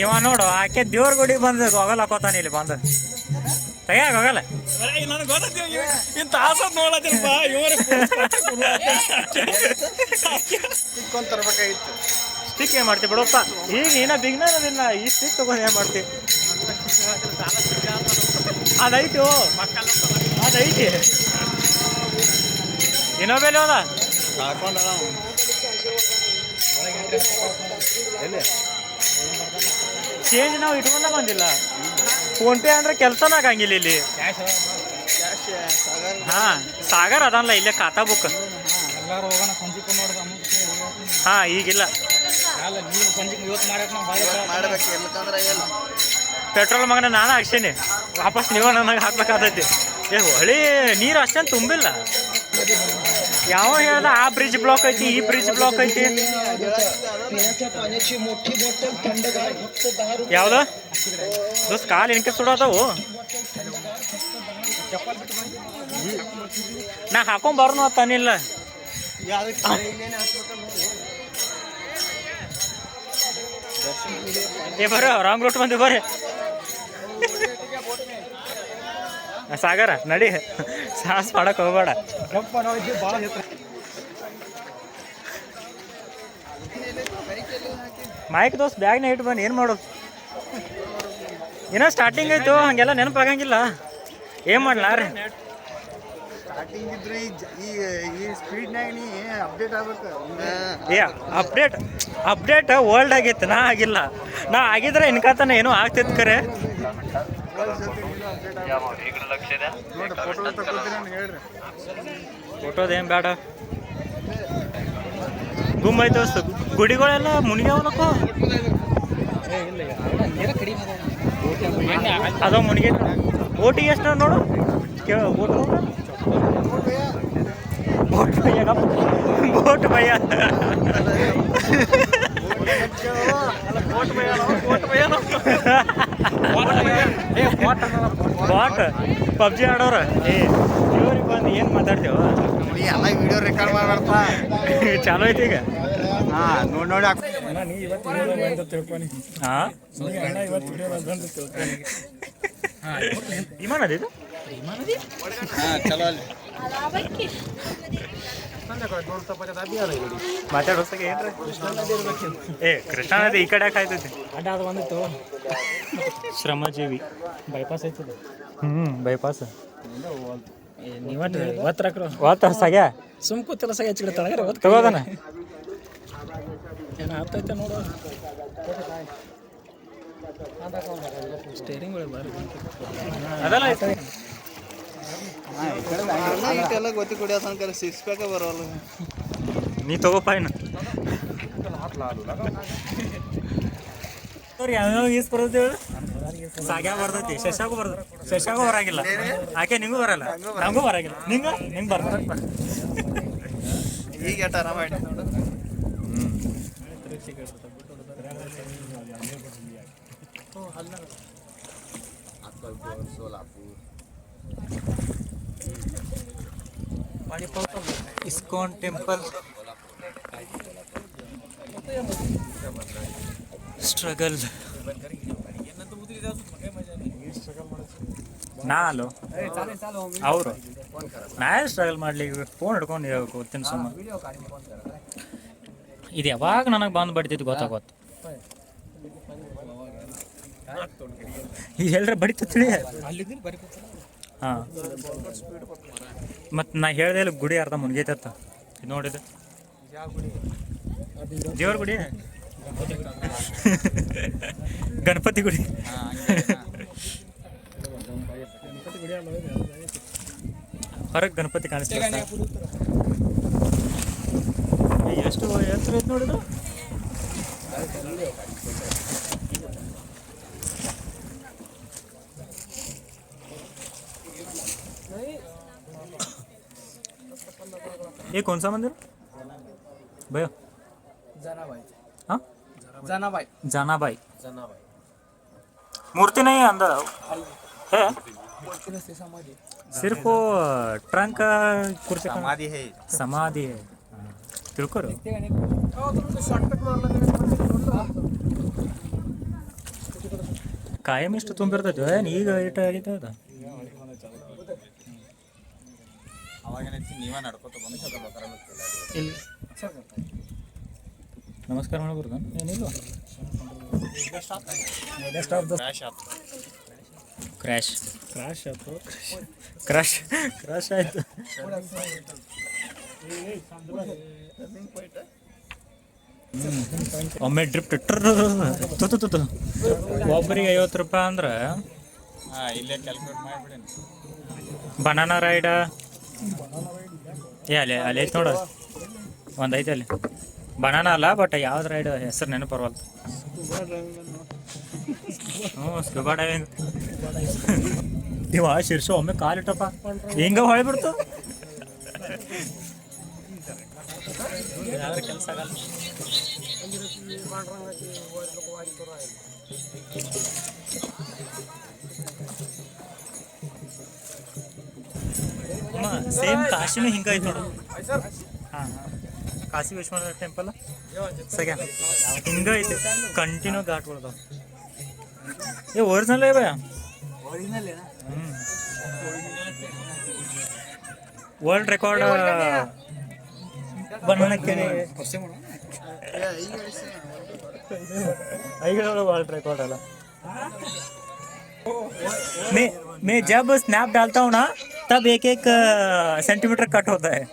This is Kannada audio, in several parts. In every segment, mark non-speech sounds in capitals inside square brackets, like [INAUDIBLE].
ಇವ ನೋಡು ಆಕೆ ದೇವ್ರ ಗುಡಿ ಬಂದ ಹೋಗಲ್ಲ ಹಾಕೋತಾನ ಇಲ್ಲಿ ಬಂದ. ತಯಾರ ಹೋಗಲ್ಲ ನನಗೆ ಗೊತ್ತೈತಿ ಇಂತ ಇವರೇ ತರ್ಬೇಕಾಗಿತ್ತು ಸ್ಟಿಕ್ ಏನ್ ಮಾಡ್ತಿ ಬಿಡಪ್ಪ? ಈಗ ಏನ ಬಿಗ್ನರ್ ಅದಿಲ್ಲ ಈ ಸ್ಟಿಕ್ ತಗೊಂಡ್ ಏನ್ ಮಾಡ್ತಿ? ಅದೈತಿ ಅದೈತಿ. ಇನ್ನೊಬ್ಬೆಲ್ಲಿ ಹೋದ ಹಾಕೊಂಡ ಎಲ್ಲಿ? ಚೇಂಜ್ ನಾವು ಇಟ್ಕೊಂಡ ಬಂದಿಲ್ಲ. ಫೋನ್ ಪೇ ಅಂದ್ರೆ ಕೆಲಸನ ಆಗಂಗಿಲ್ಲ ಇಲ್ಲಿ. ಹಾ, ಸಾಗರ್ ಅದಲ್ಲ ಇಲ್ಲೇ ಖಾತಾ ಬುಕ್ ಹಾ, ಈಗಿಲ್ಲ. ಪೆಟ್ರೋಲ್ ಮಗನ ನಾನು ಹಾಕ್ಸೇನಿ. ವಾಪಸ್ ನೀವು ನನಗೆ ಹಾಕ್ಬೇಕಾದೈತಿ. ಏ, ಹೊಳಿ ನೀರು ಅಷ್ಟೇನು ತುಂಬಿಲ್ಲ. ಯಾವ ಹೇಳ್ದ? ಆ ಬ್ರಿಡ್ಜ್ ಬ್ಲಾಕ್ ಐತಿ, ಈ ಬ್ರಿಡ್ಜ್ ಬ್ಲಾಕ್ ಐತಿ. ಯಾವ್ದು? ಕಾಲ್ ಕಾಲು ಸುಡೋದವು ನಾ ಹಾಕೊಂಡ್ ಬರ್ನು ತನಿಲ್ಲ ಏ, ಬರ್ರಿ ರಾಂಗ್ ರೂಟ್ ಬಂದಿ, ಬರ್ರಿ. ಸಾಗರ ನಡಿ. ಸಾಹಸ ಮಾಡಕ್ ಹೋಗ್ಬೇಡ. ಮೈಕ್ ದೋಸ್ ಬ್ಯಾಗ್ನ ಇಟ್ಟು ಬನ್ನಿ ಏನು ಮಾಡೋದು? ಏನೋ ಸ್ಟಾರ್ಟಿಂಗ್ ಆಯ್ತು ಹಂಗೆಲ್ಲ ನೆನಪಾಗಂಗಿಲ್ಲ. ಏನ್ ಮಾಡ್ಲಾ ರೀ ಸ್ಟಾರ್ಟಿಂಗ್ ಇದ್ರೆ ಈ ಈ ಈ ಸ್ಪೀಡ್ನಾಗ ಅಪ್ಡೇಟ್ ಆಗ್ಬೇಕು. ಏ ಅಪ್ಡೇಟ್ ಅಪ್ಡೇಟ್ ವರ್ಲ್ಡ್ ಆಗಿತ್ತು ನಾ ಆಗಿಲ್ಲ. ನಾ ಆಗಿದ್ರೆ ಇನ್ಕಾತನ ಏನೋ ಆಗ್ತಿತ್ತು ಕರೆ. ನೋಡಿ ಫೋಟೋ ತಗೋತೀನಿ ಹೇಳ್ರಿ ಫೋಟೋದ ಏನ್ ಬೇಡ. ಗುಮ್ಮ ಐತೆ ಗುಡಿಗಳೆಲ್ಲ ಮುನಿಗ್ಯಾವಲಕ್ಕ ಅದೋ ಮುನಿಗೆ ಓಟಿ ಎಷ್ಟು ನೋಡು? ಕೇಳ bot bot bot bot PUBG ಆಡೋರ. ಏ ಇವ್ರಿಗೆ ಬಂದು ಏನು ಮಾತಾಡ್ತೇವ ಎಲ್ಲ ವಿಡಿಯೋ ರೆಕಾರ್ಡ್ ಮಾಡ್ಬಾರ್ದ ಚಾಲು ಐತಿ ಈಗ. ಹಾ ನೋಡಿ ನೋಡಿ ಹಾ? ವಿಮಾನ ಅದಿದು ಹಾ ಚಲೋ ಅಲ್ಲಿ. ಏನ್ರಿ ಏ ಕೃಷ್ಣಾ ನದಿ ಈ ಕಡೆ ಯಾಕೆ ಆಯ್ತೈತಿ? ಅಡ್ಡ ಅದು ಬಂದಿತ್ತು. ಶ್ರಮಜೀವಿ. ಬೈಪಾಸ್ ಐತದ ಹ್ಞೂ ಬೈಪಾಸ್ ನೀವಟ್ಟು ಒತ್ತರಕ್ರು ಸಗ್ಯ? ಸುಮ್ ಕೂತಿಲ್ಲ ಸಾಗ್ಯ ಹೆಚ್ಚಿಗೆ ತಳಗರೆ ಒತ್ತು ತಗೋದನ? ಏನು ಆಗ್ತೈತೆ ನೋಡು. ಸ್ಟೇರಿಂಗ್ ಒಳಗೆ ಬಾರಿ ಅದಲ್ಲ ಐತೆ ಇಟ್ಟೆಲ್ಲ ಗೊತ್ತಿ ಕುಡಿಯೋ ತನಕ ಸಿಕ್ಸ್ ಪ್ಯಾಕ ಬರೋಲ್ಲ. ನೀ ತಗೋಪ್ಪ ಅವ್ರಿಗೆ ಯಾವ್ಯಾವ ಈಸ್ ಸಾಗ್ಯಾಗ ಬರ್ತೈತಿ ಶಶಾಗೂ ಬರ್ತೈತಿ. ಶಶಾಗೂ ಬರಂಗಿಲ್ಲ. ಆಕೆ ನಿಂಗೂ ಬರಲ್ಲ. ನಂಗೂ ಬರಂಗಿಲ್ಲ. ನಿಂಗ? ನಿಂಗೆ ಬರ್ತ. ಈಗ ಆರಾಮ ಆಯ್ತು ಇಸ್ಕಾನ್ ಟೆಂಪಲ್. ಸ್ಟ್ರಗಲ್ ನಾ ಅಲ್ಲೋ? ಅವರು? ನಾ ಸ್ಟ್ರಗಲ್ ಮಾಡ್ಲಿ? ಫೋನ್ ಹಿಡ್ಕೊಂಡು ಹೋಗ್ತೀನಿ ಸುಮ್ಮ. ಇದು ಯಾವಾಗ ನನಗೆ ಬಂದು ಬಡಿತೈತಿ ಗೊತ್ತಾಗೋತ್ತು ತಿಳಿಯ ಎಲ್ಲರ ಬಡಿತೈತಿ ಹಾಂ. ಮತ್ತು ನಾ ಹೇಳ್ದೆ ಇಲ್ಲ, ಗುಡಿ ಅರ್ಧ ಮುನ್ಗೈತತ್ತ. ಇದು ನೋಡಿದ ದೇವ್ರ ಗುಡಿ? ಗಣಪತಿ ಗುಡಿ. ಹೊರಗೆ ಗಣಪತಿ ಕಾಣಿಸ್ತಾರೆ ಎಷ್ಟು ಎತ್ತರ ಐತೆ ನೋಡಿದ್ರು ये कौन सा मंदिर भैया जनाबाई हाँ जनाबाई जानाबाई मूर्ति नहीं है अंदर है समाधी सिर्फ वो ट्रंक कुर्सी का ಸಮಾಧಿ ಹೇ समाधि है हाँ, ತಿಳ್ಕೊರು ಕಾಯಂ ಇಷ್ಟು ತುಂಬಿರ್ತೈತಿ ಏನು ಈಗ ಇಟ್ಟು ಆಗೈತೆ ಅದು ಇಲ್ಲಿ. ನಮಸ್ಕಾರ ಮಾಡ್ಬೋದು ಏನಿಲ್ಲ. ಕ್ರ್ಯಾಶ್ ಕ್ರಾಶ್ ಆಯ್ತು ಕ್ರ್ಯಾಶ್ ಕ್ರ್ಯಾಶ್ ಆಯ್ತು. ಒಮ್ಮೆ ಡ್ರಿಪ್ ಒಬ್ಬರಿಗೆ ಐವತ್ತು ರೂಪಾಯಿ ಅಂದ್ರೆ ಇಲ್ಲೇ ಕ್ಯಾಲ್ಕುಲೇಟ್ ಮಾಡಿಬಿಡಿ ಬನಾನಾ ರೈಡ ಏ, ಅಲ್ಲಿ ಅಲ್ಲಿ ಐತೆ ನೋಡು. ಒಂದು ಐತೆ ಅಲ್ಲಿ. ಬನಾನ ಅಲ್ಲ ಬಟ್ ಯಾವ್ದು ರೈಡ್ ಹೆಸರು ನೆನಪು ಬರವಲ್ತು ಹ್ಞೂ ಸ್ಕೂಬಾ ಡೈವಿಂಗ್ ಇವ ಶಿರ್ಷ ಒಮ್ಮೆ ಕಾಲಿಟ್ಟಪ್ಪ ಹಿಂಗ ಹೊಳ್ಬಿಡ್ತು. ಕೆಲಸ ಆಗಲ್ಲ ಸೇಮ್ ಕಾಶಿನೂ ಹಿಂಗ ಐತೆ ನೋಡು ಹಾಂ ಕಾಶಿ ವಿಶ್ವನಾಥ ಟೆಂಪಲ್ ಸೆಕೆಂಡ್ ಹಿಂಗ ಐತೆ ಕಂಟಿನ್ಯೂ ಘಾಟ್ಗಳದಾವ ಏ ಒರಿಜಿನಲ್ ಏ ಭಯ ಒರಿಜಿನಲ್ ಹ್ಮ್ ವರ್ಲ್ಡ್ ರೆಕಾರ್ಡ್ बनवण्यात ಐದು वर्ल्ड रिकॉर्ड आला मैं मैं जब स्नैप डालता हूँ ना तब एक एक सेंटीमीटर कट होता है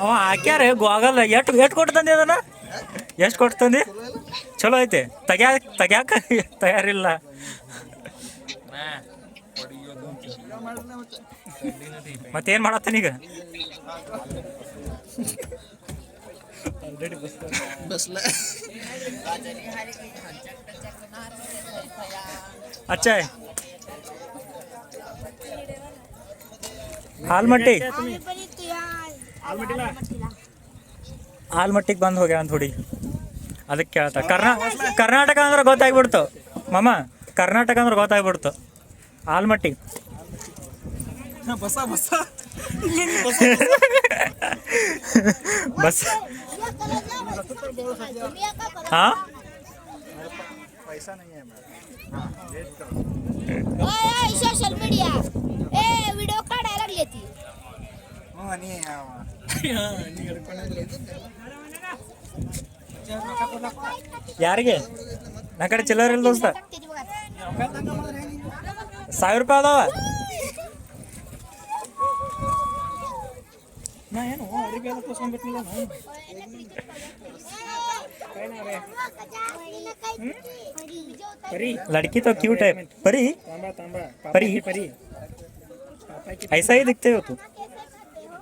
ಅವ ಹಾಕ್ಯಾರ ಗೋಗಲ್ ಎಷ್ಟು ಎಷ್ಟು ಕೊಟ್ಟು ತಂದೆ ಅದನ್ನ ಎಷ್ಟು ಕೊಟ್ಟು ತಂದೆ ಚಲೋ ಐತೆ ತೆಗ್ಯಾಕ ತೆಗ್ಯಾಕ ತಯಾರಿಲ್ಲ ಮತ್ತೇನು ಮಾಡತ್ತಾನೀಗ [LAUGHS] अच्छा है ಆಲ್ಮಟ್ಟಿ ಆಲ್ಮಟ್ಟಿಗೆ ಬಂದು ಹೋಗ್ಯಾವ ಅಂತ ಹುಡುಗಿ ಅದಕ್ಕೆ ಕೇಳ್ತಾ ಕರ್ನಾ ಕರ್ನಾಟಕ ಅಂದ್ರೆ ಗೊತ್ತಾಗ್ಬಿಡ್ತು ಮಾಮ ಕರ್ನಾಟಕ ಅಂದ್ರೆ ಗೊತ್ತಾಗ್ಬಿಡ್ತು ಆಲ್ಮಟ್ಟಿ ಬಸ ಬಸ ಬಸ್ ಹಾ पैसा नहीं है मेरा सोशल मीडिया ನೀ ಯಾರಿಗೆ ನಾ ಕಡೆ ಚಿಲ್ಲರ್ ಇಲ್ಲ ದೋಸ್ತ टाकते ती बघा ಸಾವಿರ ರೂಪಾಯಿ ಅದಾವ ನಾ ಏನು ಅಡಿಗೆ ಎಲ್ಲ ತೋರ್ಸ್ಕೊಂಡ್ಬಿಟ್ಟಿಲ್ಲ ನಾನು ಪರಿ लड़की तो क्यूट है परी ತಾಂಬ ತಾಂಬ ಪರಿ ಪರಿ ऐसा ही दिखते हो तू ಏ ಸಚ್ಚಾ ಅಯ್ಯೋ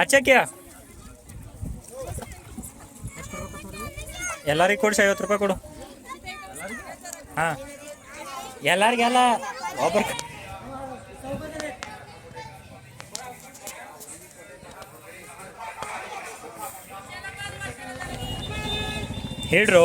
ಅಚ್ಚಕ್ಯ ಎಲ್ಲರಿಗೆ ಕೊಡಿಸಿ ಐವತ್ತು ರೂಪಾಯಿ ಕೊಡು. ಹಾಂ. ಎಲ್ಲರಿಗೆಲ್ಲ ಒಬ್ಬರು ಹೇಳ್ರು.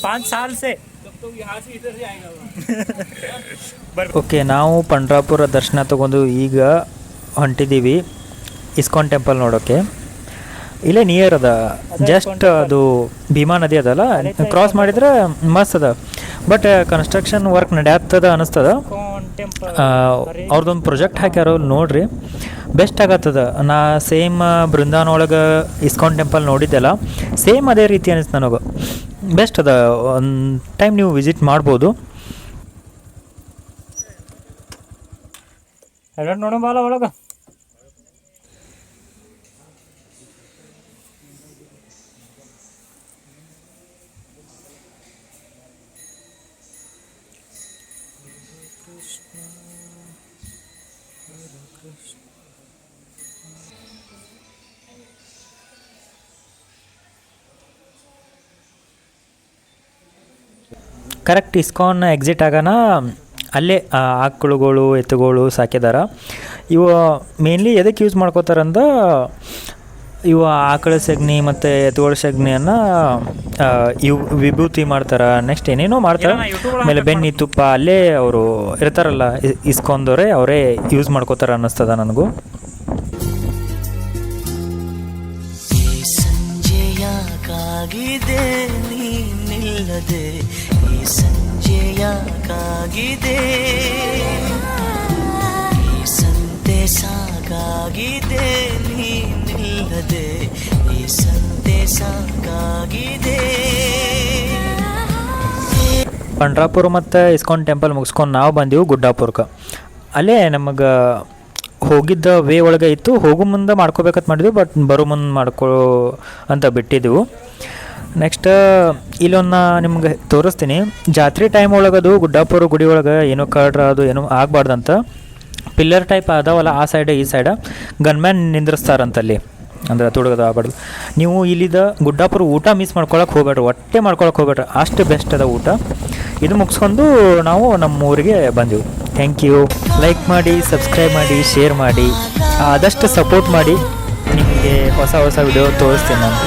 पाँच साल से तब तो यहाँ से इधर से आएगा वो ಓಕೆ ನಾವು ಪಂಡ್ರಾಪುರ ದರ್ಶನ ತಗೊಂಡು ಈಗ ಹೊಂಟಿದ್ದೀವಿ ಇಸ್ಕಾನ್ ಟೆಂಪಲ್ ನೋಡೋಕೆ ಇಲ್ಲೇ ನಿಯರ್ ಅದ ಜಸ್ಟ್ ಅದು ಭೀಮಾ ನದಿ ಅದಲ್ಲ ಕ್ರಾಸ್ ಮಾಡಿದ್ರೆ ಮಸ್ತ್ ಅದ ಬಟ್ ಕನ್ಸ್ಟ್ರಕ್ಷನ್ ವರ್ಕ್ ನಡೆಯತ್ತದ ಅನಿಸ್ತದ ಅವ್ರದ್ದೊಂದು ಪ್ರಾಜೆಕ್ಟ್ ಹಾಕ್ಯಾರ ನೋಡ್ರಿ ಬೆಸ್ಟ್ ಆಗತ್ತದ ನಾ ಸೇಮ್ ಬೃಂದಾವನ ಒಳಗೆ ಇಸ್ಕಾನ್ ಟೆಂಪಲ್ ನೋಡಿದ್ದೆಲ್ಲ ಸೇಮ್ ಅದೇ ರೀತಿ ಅನಿಸ್ತು ನನಗೆ ಬೆಸ್ಟ್ ಅದ. ಒಂದು ಟೈಮ್ ನೀವು ವಿಸಿಟ್ ಮಾಡ್ಬೋದು. ಎಲ್ಲ ನೋಡೋ ಬಾಲ ಒಳಗೆ. ಕರೆಕ್ಟ್ ಇಸ್ಕಾನ್ ಎಕ್ಸಿಟ್ ಆಗೋಣ ಅಲ್ಲೇ ಆಕಳುಗಳು ಎತ್ತುಗಳು ಸಾಕಿದಾರ. ಇವು ಮೇನ್ಲಿ ಎದಕ್ಕೆ ಯೂಸ್ ಮಾಡ್ಕೋತಾರಂದ ಇವು ಆಕಳ ಸಗಣಿ ಮತ್ತು ಎತ್ತುಗಳ ಸಗಣಿಯನ್ನು ಇವು ವಿಭೂತಿ ಮಾಡ್ತಾರೆ. ನೆಕ್ಸ್ಟ್ ಏನೇನೋ ಮಾಡ್ತಾರೆ. ಆಮೇಲೆ ಬೆಣ್ಣೆ ತುಪ್ಪ ಅಲ್ಲೇ ಅವರು ಇರ್ತಾರಲ್ಲ ಇಸ್ಕೊಂಡವ್ರೆ ಅವರೇ ಯೂಸ್ ಮಾಡ್ಕೋತಾರೆ ಅನ್ನಿಸ್ತದ ನನಗೂ. ಈ ನೀನಿಲ್ಲದೆ ಈ ಸಂತೆ ನೀನಿಲ್ಲದೆ ಈ ಸಂತೆ ಪಂಡ್ರಾಪುರ ಮತ್ತು ಇಸ್ಕಾನ್ ಟೆಂಪಲ್ ಮುಗಿಸ್ಕೊಂಡು ನಾವು ಬಂದೆವು ಗುಡ್ಡಾಪುರಕ್ಕೆ ಅಲ್ಲೇ ನಮಗೆ ಹೋಗಿದ್ದ ವೇ ಒಳಗೆ ಇತ್ತು, ಹೋಗೋ ಮುಂದೆ ಮಾಡ್ಕೋಬೇಕಂತ ಮಾಡಿದ್ವಿ, ಬಟ್ ಬರೋ ಮುಂದೆ ಮಾಡ್ಕೋ ಅಂತ ಬಿಟ್ಟಿದ್ದೆವು ನೆಕ್ಸ್ಟ್ ಇಲ್ಲೊಂದು ನಾ ನಿಮ್ಗೆ ತೋರಿಸ್ತೀನಿ. ಜಾತ್ರೆ ಟೈಮ್ ಒಳಗದು ಗುಡ್ಡಾಪುರ ಗುಡಿ ಒಳಗೆ ಏನೋ ಕಳ್ರ ಅದು ಏನೋ ಆಗಬಾರ್ದಂತ. ಪಿಲ್ಲರ್ ಟೈಪ್ ಅದಾವಲ್ಲ ಆ ಸೈಡ್ ಈ ಸೈಡ ಗನ್ಮ್ಯಾನ್ ನಿಂದ್ರಿಸ್ತಾರಂತಲ್ಲಿ. ಅಂದ್ರೆ ತುಡುಗದ ಆಗಬಾರ್ದು ನೀವು ಇಲ್ಲಿದ ಗುಡ್ಡಾಪುರ ಊಟ ಮಿಸ್ ಮಾಡ್ಕೊಳಕ್ಕೆ ಹೋಗ್ಬೇಡ್ರಿ, ಹೊಟ್ಟೆ ಮಾಡ್ಕೊಳಕ್ಕೆ ಹೋಗ್ಬೇಡ್ರಿ. ಅಷ್ಟು ಬೆಸ್ಟ್ ಅದ ಊಟ. ಇದು ಮುಗಿಸ್ಕೊಂಡು ನಾವು ನಮ್ಮ ಊರಿಗೆ ಬಂದೆವು. ಥ್ಯಾಂಕ್ ಯು ಲೈಕ್ ಮಾಡಿ ಸಬ್ಸ್ಕ್ರೈಬ್ ಮಾಡಿ ಶೇರ್ ಮಾಡಿ. ಆದಷ್ಟು ಸಪೋರ್ಟ್ ಮಾಡಿ. ನಿಮಗೆ ಹೊಸ ಹೊಸ ವಿಡಿಯೋ ತೋರಿಸ್ತೀನಿ ನಾನು.